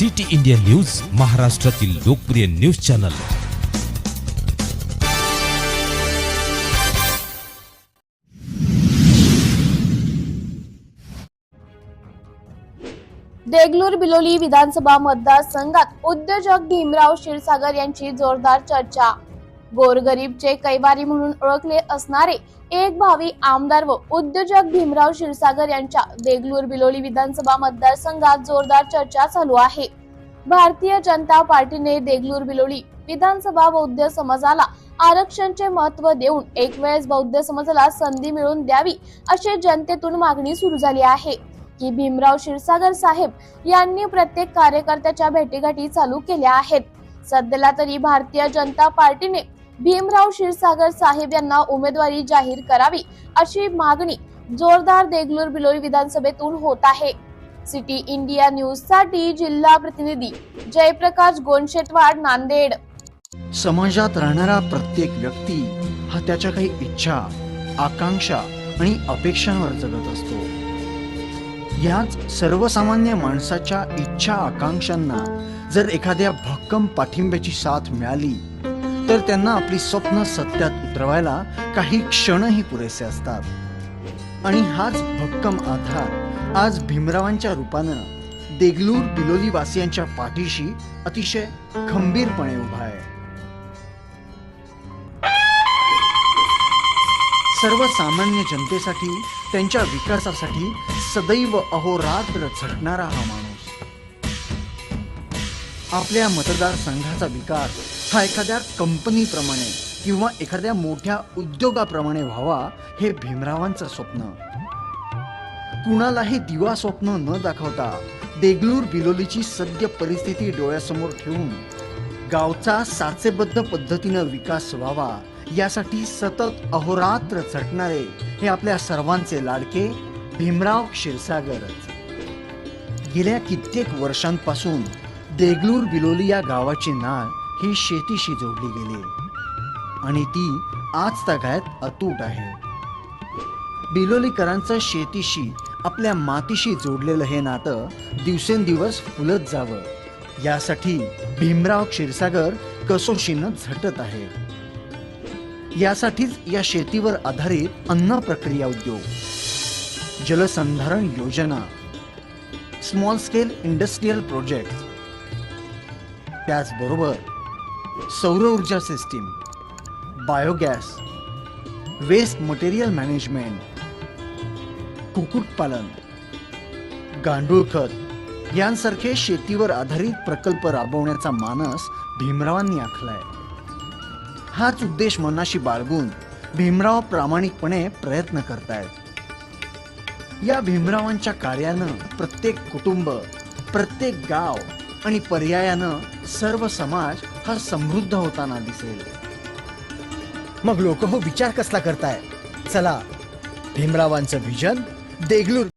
City India news महाराष्ट्रातील लोकप्रिय news channel. Deglur Biloli विधानसभा मतदारसंघात उद्योजक भीमराव क्षीरसागर यांची जोरदार चर्चा. गोरगरीबचे कैवारी म्हणून ओळखले असणारे एक भावी आमदार व उद्योजक भीमराव क्षीरसागर यांच्या देगलूर बिलोली विधानसभा मतदारसंघात जोरदार चर्चा चालू आहे. भारतीय जनता पार्टीने देगलूर बिलोली विधानसभा बौद्ध समाजाला आरक्षणचे महत्त्व देऊन एक वेळेस बौद्ध समाजाला संधी मिळवून द्यावी अशी जनतेतून मागणी सुरू झाली आहे. की भीमराव क्षीरसागर साहेब यांनी प्रत्येक कार्यकर्त्याच्या भेटीगाठी चालू केल्या आहेत. सध्याला तरी भारतीय जनता पार्टीने भीमराव क्षीरसागर साहेब यांना उमेदवारी जाहीर करावी अशी मागणी जोरदार देगलूर बिलोई विधानसभेतून होत आहे. सिटी इंडिया न्यूजसाठी जिल्हा प्रतिनिधी जयप्रकाश गोंडशेटवाड नांदेड. समाजात राहणारा प्रत्येक व्यक्ती हा त्याच्या काही इच्छा आकांक्षा आणि अपेक्षांवर जगत असतो. याच सर्वसामान्य माणसाच्या इच्छा आकांक्षांना जर एखाद्या भक्कम पाठिंब्याची साथ मिळाली तर त्यांना आपली स्वप्न सत्यात उतरवायला काही क्षणही पुरेसे असतात. आणि हाच भक्कम आधार आज भीमरावांच्या रूपानं देगलूर बिलोली वासियांच्या पाठीशी अतिशय खंबीरपणे उभा आहे. सर्वसामान्य जनतेसाठी त्यांच्या विकासासाठी सदैव अहोरात्र झटणारा हा माणूस. आपल्या मतदारसंघाचा विकास हा एखाद्या कंपनीप्रमाणे किंवा एखाद्या मोठ्या उद्योगाप्रमाणे व्हावा हे भीमरावांचं स्वप्न. कुणालाही दिवा स्वप्न न दाखवता देगलूर बिलोलीची सद्य परिस्थिती डोळ्यासमोर ठेवून गावचा साचेबद्ध पद्धतीनं विकास व्हावा यासाठी सतत अहोरात्र झटणारे हे आपल्या सर्वांचे लाडके भीमराव क्षीरसागरच गेल्या कित्येक वर्षांपासून देगलूर बिलोली या गावाची नाळ ही शेतीशी जोडली गेली. आणि ती आज तागायत अतूट आहे. बिलोलीकरांचं शेतीशी आपल्या मातीशी जोडलेलं हे नातं दिवसेंदिवस फुलत जावं. यासाठी भीमराव क्षीरसागर कसोशीनं झटत आहे. यासाठीच या शेतीवर आधारित अन्न प्रक्रिया उद्योग. जलसंधारण योजना. Small scale industrial project. त्याचबरोबर सौर ऊर्जा system biogas waste material management कुक्कुटपालन गांडूळ खत यांसारखे शेतीवर आधारित प्रकल्प राबवण्याचा मानस भीमरावांनी आखलाय. हाच उद्देश मनाशी बाळगून भीमराव प्रामाणिकपणे प्रयत्न करतायत. या भीमरावांच्या कार्यानं प्रत्येक कुटुंब प्रत्येक गाव आणि पर्यायानं सर्व समाज हा समृद्ध होताना दिसेल. मग लोक हो विचार कसला करताय? चला भीमरावांचं विजन देगलूर